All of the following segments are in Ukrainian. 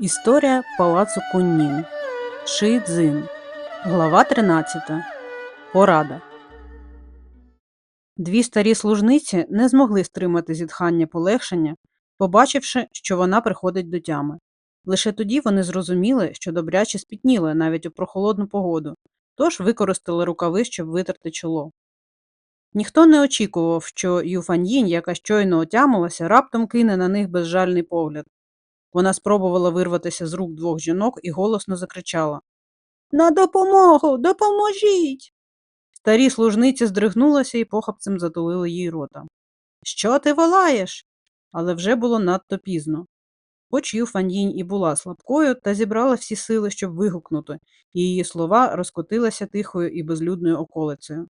Історія палацу Куннін. Ши. Глава 13. Порада. Дві старі служниці не змогли стримати зітхання полегшення, побачивши, що вона приходить до тями. Лише тоді вони зрозуміли, що добряче спітніли навіть у прохолодну погоду, тож використали рукави, щоб витерти чоло. Ніхто не очікував, що Юфаньїнь, яка щойно отямилася, раптом кине на них безжальний погляд. Вона спробувала вирватися з рук двох жінок і голосно закричала На допомогу, допоможіть. Старі служниці здригнулися і похапцем затулили їй рота. Що ти волаєш? Але вже було надто пізно. Хоч Юфаньїнь і була слабкою, та зібрала всі сили, щоб вигукнути, і її слова розкотилися тихою і безлюдною околицею.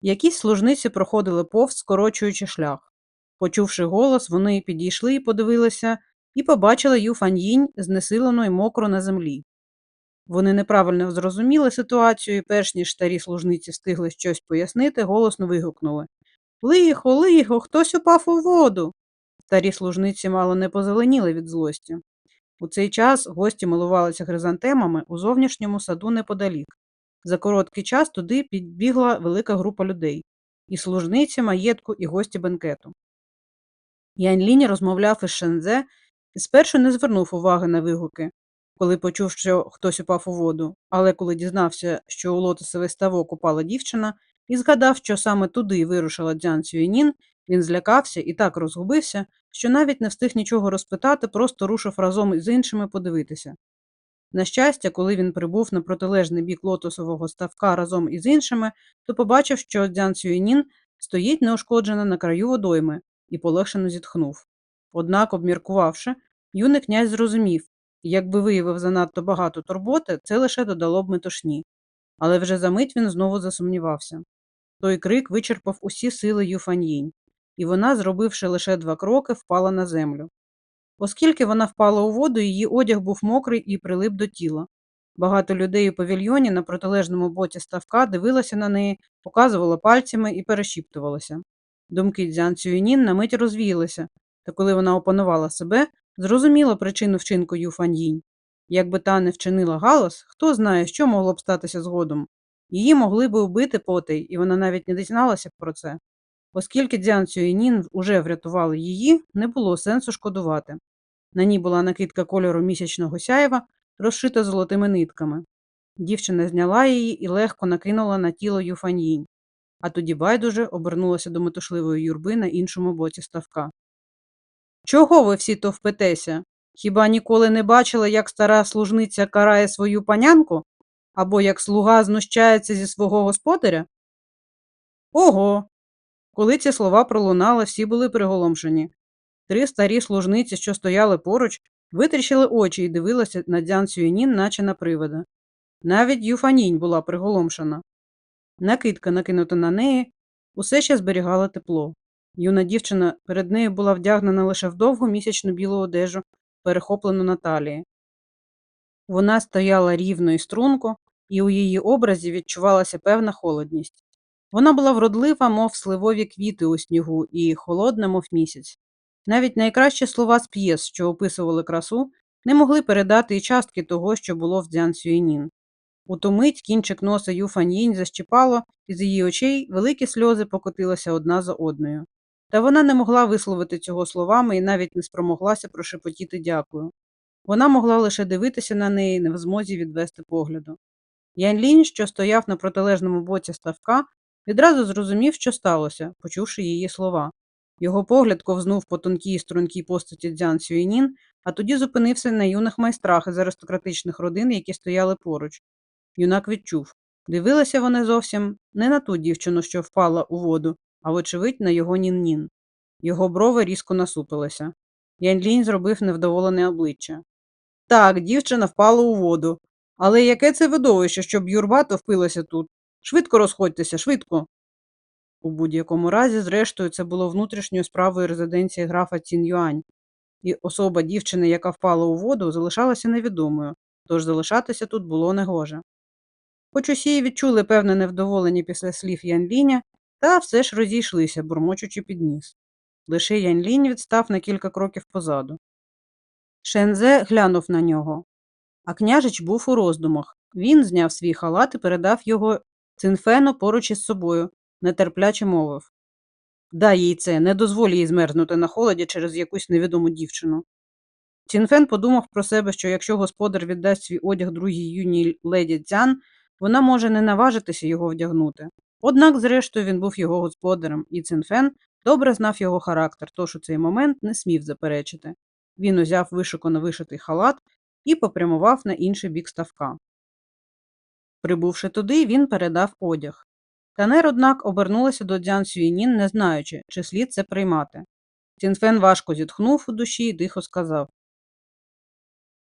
Якісь служниці проходили повз, скорочуючи шлях. Почувши голос, вони підійшли і подивилися, і побачила Ю Фаньїнь знесилену й мокру на землі. Вони неправильно зрозуміли ситуацію, і перш ніж старі служниці встигли щось пояснити, голосно вигукнули Лихо, лихо, хтось упав у воду. Старі служниці мало не позеленіли від злості. У цей час гості милувалися хризантемами у зовнішньому саду неподалік. За короткий час туди підбігла велика група людей і служниці маєтку, і гості бенкету. Янь розмовляв із Шензе спершу не звернув уваги на вигуки, коли почув, що хтось упав у воду, але коли дізнався, що у лотосовий ставок упала дівчина, і згадав, що саме туди вирушила Дзян Цюєнін, він злякався і так розгубився, що навіть не встиг нічого розпитати, просто рушив разом із іншими подивитися. На щастя, коли він прибув на протилежний бік лотосового ставка разом із іншими, то побачив, що Дзян Цюєнін стоїть неушкоджена на краю водойми і полегшено зітхнув. Однак, обміркувавши, юний князь зрозумів, якби виявив занадто багато турботи, це лише додало б метушні. Але вже за мить він знову засумнівався. Той крик вичерпав усі сили Юфаньїнь, і вона, зробивши лише два кроки, впала на землю. Оскільки вона впала у воду, її одяг був мокрий і прилип до тіла. Багато людей у павільйоні на протилежному боці ставка дивилося на неї, показувало пальцями і перешіптувалося. Думки Дзян Цюєнін на мить розвіялися, та коли вона опанувала себе, зрозуміла причину вчинку Юфаньїнь. Якби та не вчинила галас, хто знає, що могло б статися згодом. Її могли би вбити потей, і вона навіть не дізналася про це. Оскільки Дзян Цюєнін уже врятували її, не було сенсу шкодувати. На ній була накидка кольору місячного сяєва, розшита золотими нитками. Дівчина зняла її і легко накинула на тіло Юфаньїнь, а тоді байдуже обернулася до метушливої юрби на іншому боці ставка. Чого ви всі то впитеся? Хіба ніколи не бачили, як стара служниця карає свою панянку? Або як слуга знущається зі свого господаря? Ого. Коли ці слова пролунали, всі були приголомшені. Три старі служниці, що стояли поруч, витріщили очі і дивилися на Дзян Сюєнін, наче на привида. Навіть Юфанінь була приголомшена. Накидка, накинута на неї, усе ще зберігала тепло. Юна дівчина перед нею була вдягнена лише в довгу місячну білу одежу, перехоплену на талії. Вона стояла рівно і струнко, і у її образі відчувалася певна холодність. Вона була вродлива, мов сливові квіти у снігу, і холодна, мов місяць. Навіть найкращі слова з п'єс, що описували красу, не могли передати і частки того, що було в Дзян Сюєнін. У ту мить кінчик носа Юфаньїнь защіпало, і з її очей великі сльози покотилися одна за одною. Та вона не могла висловити цього словами і навіть не спромоглася прошепотіти дякую. Вона могла лише дивитися на неї, не в змозі відвести погляду. Ян Лінь, що стояв на протилежному боці ставка, відразу зрозумів, що сталося, почувши її слова. Його погляд ковзнув по тонкій стрункій постаті Дзян Сюєнін, а тоді зупинився на юних майстрах із аристократичних родин, які стояли поруч. Юнак відчув дивилися вони зовсім не на ту дівчину, що впала у воду, а вочевидь на його нін-нін. Його брови різко насупилися. Янь зробив невдоволене обличчя. Так, дівчина впала у воду. Але яке це видовище, щоб юрба то впилася тут? Швидко розходьтеся, швидко. У будь-якому разі, зрештою, це було внутрішньою справою резиденції графа Цін Юань, і особа дівчини, яка впала у воду, залишалася невідомою, тож залишатися тут було негоже. Хоч усі відчули певне невдоволення після слів Янліня, та все ж розійшлися, бурмочучи під ніс. Лише Янлінь відстав на кілька кроків позаду. Шензе глянув на нього. А княжич був у роздумах. Він зняв свій халат і передав його Цинфену поруч із собою, нетерпляче мовив. Дай їй це, не дозволь їй змерзнути на холоді через якусь невідому дівчину. Цінфен подумав про себе, що якщо господар віддасть свій одяг другій юній леді Цян, вона може не наважитися його вдягнути. Однак, зрештою, він був його господарем, і Цинфен добре знав його характер, тож у цей момент не смів заперечити. Він узяв вишукано вишитий халат і попрямував на інший бік ставка. Прибувши туди, він передав одяг. Танер, однак, обернулася до Дзян Сюєнін, не знаючи, чи слід це приймати. Цінфен важко зітхнув у душі і тихо сказав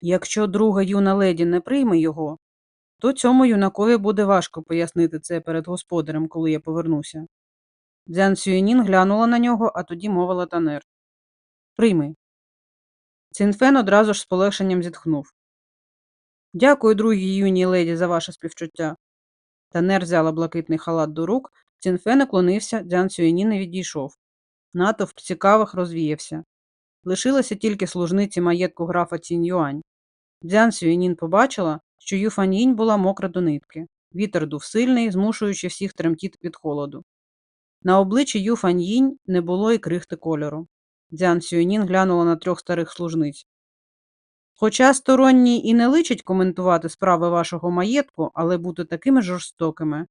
Якщо друга юна леді не прийме його, то цьому юнакові буде важко пояснити це перед господарем, коли я повернуся. Дзян Сюєнін глянула на нього, а тоді мовила Танер. Прийми. Цінфен одразу ж з полегшенням зітхнув. Дякую, другій юній леді, за ваше співчуття. Танер взяла блакитний халат до рук, Цінфен наклонився, Дзян Сюєнін не відійшов. Натовп цікавих розвіявся. Лишилася тільки служниці маєтку графа Цінь-Юань. Дзян Сюєнін побачила, що Юфаньїнь була мокра до нитки. Вітер дув сильний, змушуючи всіх тремтіти від холоду. На обличчі Юфаньїнь не було і крихти кольору. Дзян Сюєнін глянула на трьох старих служниць. Хоча сторонній і не личить коментувати справи вашого маєтку, але бути такими жорстокими.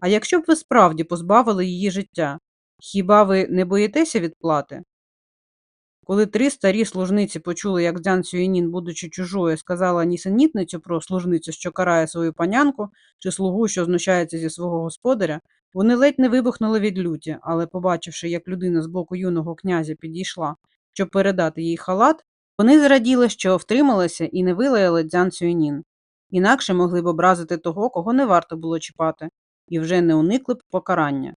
А якщо б ви справді позбавили її життя, хіба ви не боїтеся відплати? Коли три старі служниці почули, як Дзян Сюєнін, будучи чужою, сказала нісенітницю про служницю, що карає свою панянку, чи слугу, що знущається зі свого господаря, вони ледь не вибухнули від люті, але, побачивши, як людина з боку юного князя підійшла, щоб передати їй халат, вони зраділи, що втрималися і не вилаяли Дзян Сюєнін. Інакше могли б образити того, кого не варто було чіпати, і вже не уникли б покарання.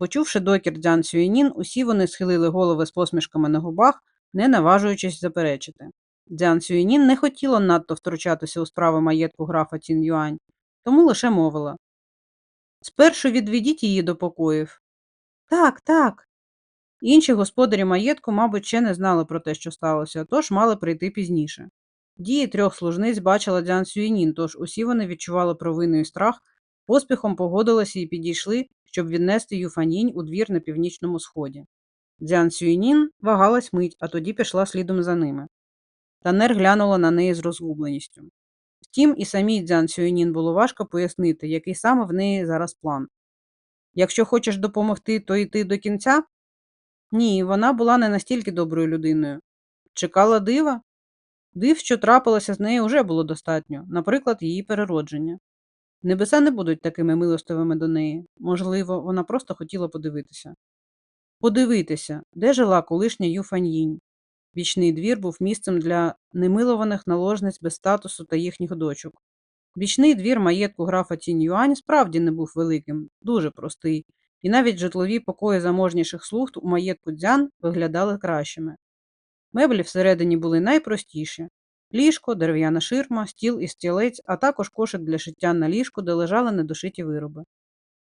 Почувши докір Дзян Сюєнін, усі вони схилили голови з посмішками на губах, не наважуючись заперечити. Дзян Сюєнін не хотіла надто втручатися у справи маєтку графа Цін Юань, тому лише мовила. Спершу відведіть її до покоїв. Так, так. Інші господарі маєтку, мабуть, ще не знали про те, що сталося, тож мали прийти пізніше. Дії трьох служниць бачила Дзян Сюєнін, тож усі вони відчували провину і страх, поспіхом погодилися і підійшли, щоб віднести Юфанінь у двір на північному сході. Дзян Сюєнін вагалась мить, а тоді пішла слідом за ними. Танер глянула на неї з розгубленістю. Втім, і самій Дзян Сюєнін було важко пояснити, який саме в неї зараз план. Якщо хочеш допомогти, то йти до кінця? Ні, вона була не настільки доброю людиною. Чекала дива? Див, що трапилося з нею, вже було достатньо, наприклад, її переродження. Небеса не будуть такими милостивими до неї. Можливо, вона просто хотіла подивитися. Подивитися, де жила колишня Юфаньїнь. Бічний двір був місцем для немилованих наложниць без статусу та їхніх дочок. Бічний двір маєтку графа Тінь Юань справді не був великим, дуже простий, і навіть житлові покої заможніших слуг у маєтку дзян виглядали кращими. Меблі всередині були найпростіші ліжко, дерев'яна ширма, стіл і стілець, а також кошик для шиття на ліжку, де лежали недошиті вироби.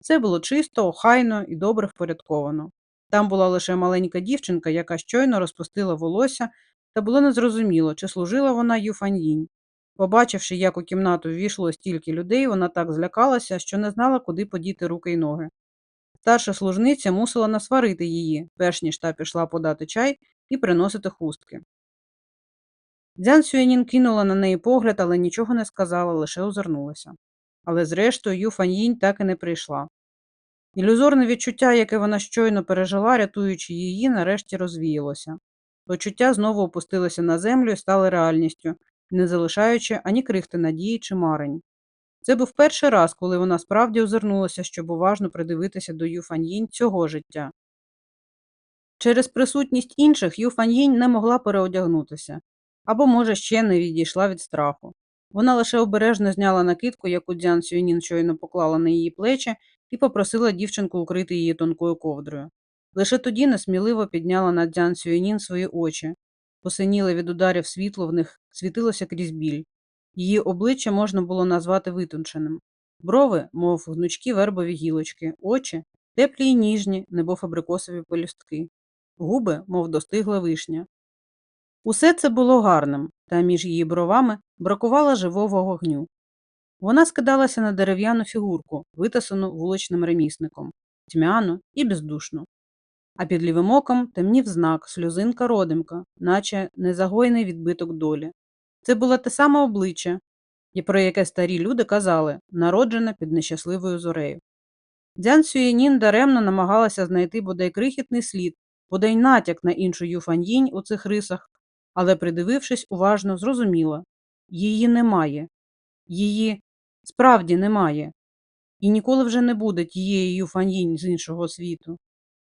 Це було чисто, охайно і добре впорядковано. Там була лише маленька дівчинка, яка щойно розпустила волосся, та було незрозуміло, чи служила вона Юфаньїнь. Побачивши, як у кімнату ввійшло стільки людей, вона так злякалася, що не знала, куди подіти руки й ноги. Старша служниця мусила насварити її, перш ніж та пішла подати чай і приносити хустки. Дзян Сюєнін кинула на неї погляд, але нічого не сказала, лише озирнулася. Але зрештою Ю Фаньїнь так і не прийшла. Ілюзорне відчуття, яке вона щойно пережила, рятуючи її, нарешті розвіялося. Почуття знову опустилося на землю і стали реальністю, не залишаючи ані крихти надії чи марень. Це був перший раз, коли вона справді озирнулася, щоб уважно придивитися до Юфаньїнь цього життя. Через присутність інших Юфаньїнь не могла переодягнутися, або, може, ще не відійшла від страху. Вона лише обережно зняла накидку, яку Дзян Сюйнін щойно поклала на її плечі, і попросила дівчинку укрити її тонкою ковдрою. Лише тоді несміливо підняла на Дзян Сюйнін свої очі. Посиніли від ударів світло в них світилося крізь біль. Її обличчя можна було назвати витонченим. Брови, мов гнучкі вербові гілочки, очі теплі й ніжні, небо фабрикосові пелюстки, губи, мов достигла вишня. Усе це було гарним, та між її бровами бракувало живого вогню. Вона скидалася на дерев'яну фігурку, витасану вуличним ремісником, тьмяну і бездушну. А під лівим оком темнів знак, сльозинка родимка, наче незагойний відбиток долі. Це було те саме обличчя, про яке старі люди казали, народжене під нещасливою зорею. Дзян Сюєнін даремно намагалася знайти бодай крихітний слід, бодай натяк на іншу Юфаньїнь у цих рисах, але, придивившись уважно, зрозуміла її немає, її справді немає, і ніколи вже не буде тієї Юфаньїнь з іншого світу.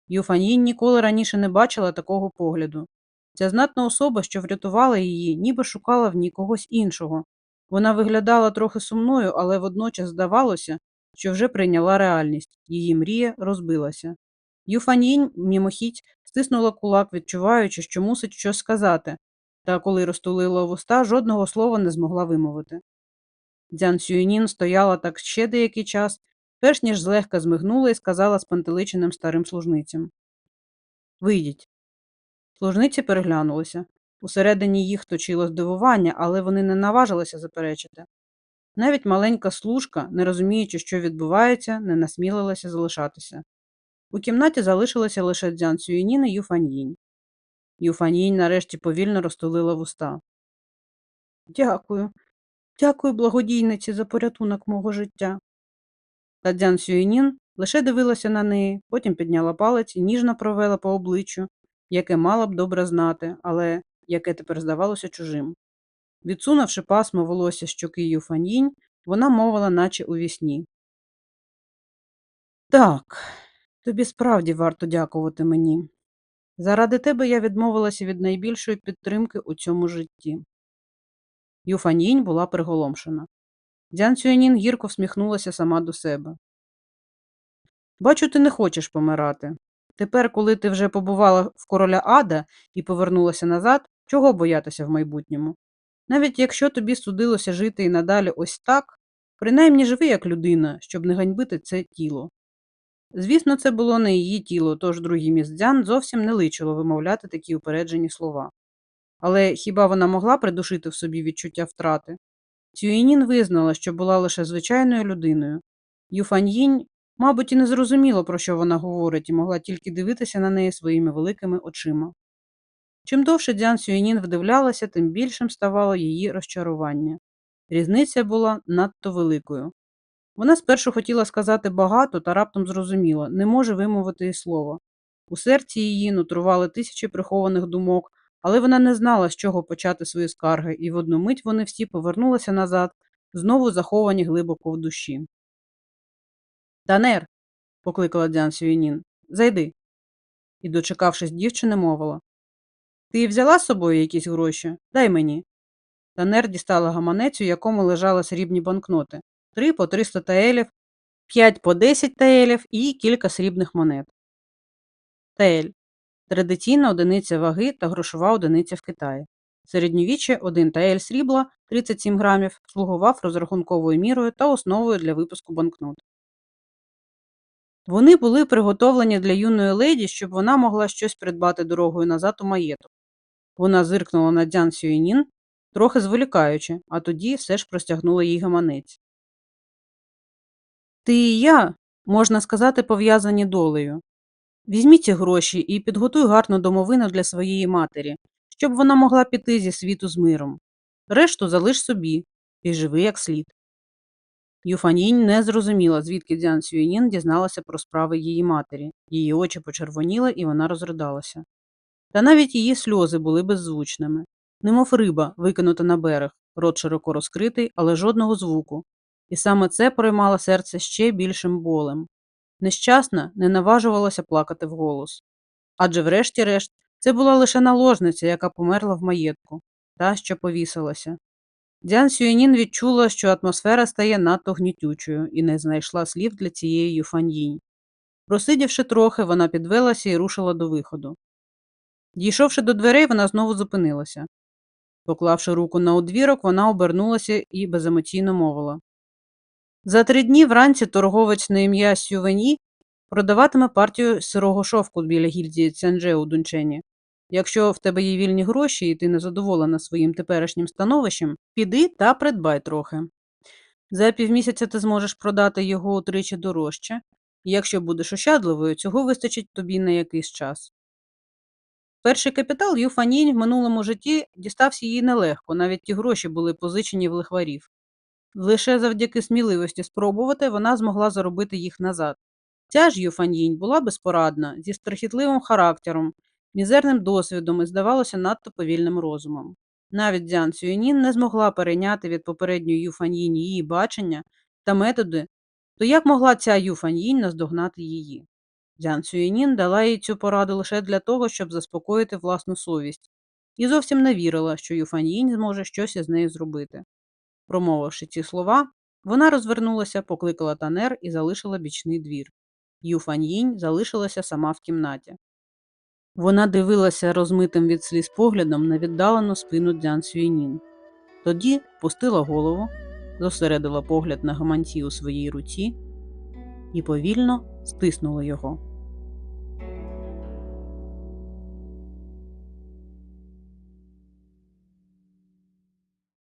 Юфаньїнь ніколи раніше не бачила такого погляду. Ця знатна особа, що врятувала її, ніби шукала в ній когось іншого. Вона виглядала трохи сумною, але водночас здавалося, що вже прийняла реальність, її мрія розбилася. Юфаньїнь мімохідь стиснула кулак, відчуваючи, що мусить щось сказати, та коли розтулила вуста, жодного слова не змогла вимовити. Дзян Сюєнін стояла так ще деякий час, перш ніж злегка змигнула і сказала спантеличеним старим служницям Вийдіть. Служниці переглянулися. Усередині їх точило здивування, але вони не наважилися заперечити. Навіть маленька служка, не розуміючи, що відбувається, не насмілилася залишатися. У кімнаті залишилися лише Дзян Сюєнін і Юфаньїнь. Юфаньїнь нарешті повільно розтулила вуста. Дякую. Дякую, благодійниці, за порятунок мого життя. Та Дзян Сюєнін лише дивилася на неї, потім підняла палець і ніжно провела по обличчю, яке мала б добре знати, але яке тепер здавалося чужим. Відсунувши пасмо волосся з щоки Юфаньїнь, вона мовила, наче у вісні. Так, тобі справді варто дякувати мені. Заради тебе я відмовилася від найбільшої підтримки у цьому житті. Юфаньїнь була приголомшена. Дзян Цюанін гірко всміхнулася сама до себе. Бачу, ти не хочеш помирати. Тепер, коли ти вже побувала в короля Ада і повернулася назад, чого боятися в майбутньому? Навіть якщо тобі судилося жити і надалі ось так, принаймні живи як людина, щоб не ганьбити це тіло. Звісно, це було не її тіло, тож другій міздзян зовсім не личило вимовляти такі упереджені слова. Але хіба вона могла придушити в собі відчуття втрати? Цюїнін визнала, що була лише звичайною людиною. Юфаньїнь, мабуть, і не зрозуміло, про що вона говорить, і могла тільки дивитися на неї своїми великими очима. Чим довше Дзян Сюєнін вдивлялася, тим більшим ставало її розчарування. Різниця була надто великою. Вона спершу хотіла сказати багато та раптом зрозуміла, не може вимовити і слова. У серці її нутрували тисячі прихованих думок, але вона не знала, з чого почати свої скарги, і в одну мить вони всі повернулися назад, знову заховані глибоко в душі. Танер, покликала Дзян Сюєнін, зайди. І, дочекавшись дівчини, мовила. Ти взяла з собою якісь гроші? Дай мені. Танер дістала гаманець, у якому лежали срібні банкноти три по 300 таелів, п'ять по 10 таелів і кілька срібних монет. Таель традиційна одиниця ваги та грошова одиниця в Китаї. Середньовіччя один таель срібла 37 грамів слугував розрахунковою мірою та основою для випуску банкнот. Вони були приготовлені для юної леді, щоб вона могла щось придбати дорогою назад у маєток. Вона зиркнула на Дзян Сюєнін, трохи зволікаючи, а тоді все ж простягнула їй гаманець. Ти і я, можна сказати, пов'язані долею. Візьміть ці гроші і підготуй гарну домовину для своєї матері, щоб вона могла піти зі світу з миром. Решту залиш собі і живи як слід. Юфанінь не зрозуміла, звідки Дзян Сюєнін дізналася про справи її матері. Її очі почервоніли, і вона розридалася. Та навіть її сльози були беззвучними, немов риба, викинута на берег, рот широко розкритий, але жодного звуку. І саме це проймало серце ще більшим болем. Нещасна не наважувалася плакати вголос. Адже, врешті-решт, це була лише наложниця, яка померла в маєтку, та, що повісилася. Дзян Сюєнін відчула, що атмосфера стає надто гнітючою і не знайшла слів для цієї юфаньїнь. Просидівши трохи, вона підвелася і рушила до виходу. Дійшовши до дверей, вона знову зупинилася. Поклавши руку на одвірок, вона обернулася і беземоційно мовила За три дні вранці торговець на ім'я Сювені продаватиме партію сирого шовку біля гільдії Цянже у Дунчені. Якщо в тебе є вільні гроші і ти не задоволена своїм теперішнім становищем, піди та придбай трохи. За півмісяця ти зможеш продати його утричі дорожче, і якщо будеш ощадливою, цього вистачить тобі на якийсь час. Перший капітал Юфанінь в минулому житті дістався їй нелегко, навіть ті гроші були позичені в лихварів. Лише завдяки сміливості спробувати вона змогла заробити їх назад. Ця ж Юфаньїнь була безпорадна, зі страхітливим характером, мізерним досвідом і, здавалося, надто повільним розумом. Навіть Дзян Цюєнін не змогла перейняти від попередньої Юфаньїнь її бачення та методи, то як могла ця Юфаньїнь наздогнати її? Дзян Цюєнін дала їй цю пораду лише для того, щоб заспокоїти власну совість, і зовсім не вірила, що Юфаньїнь зможе щось із нею зробити. Промовивши ці слова, вона розвернулася, покликала танер і залишила бічний двір. Юфаньїнь залишилася сама в кімнаті. Вона дивилася розмитим від сліз поглядом на віддалену спину Дзян Сюєнін. Тоді пустила голову, зосередила погляд на гаманці у своїй руці і повільно стиснула його.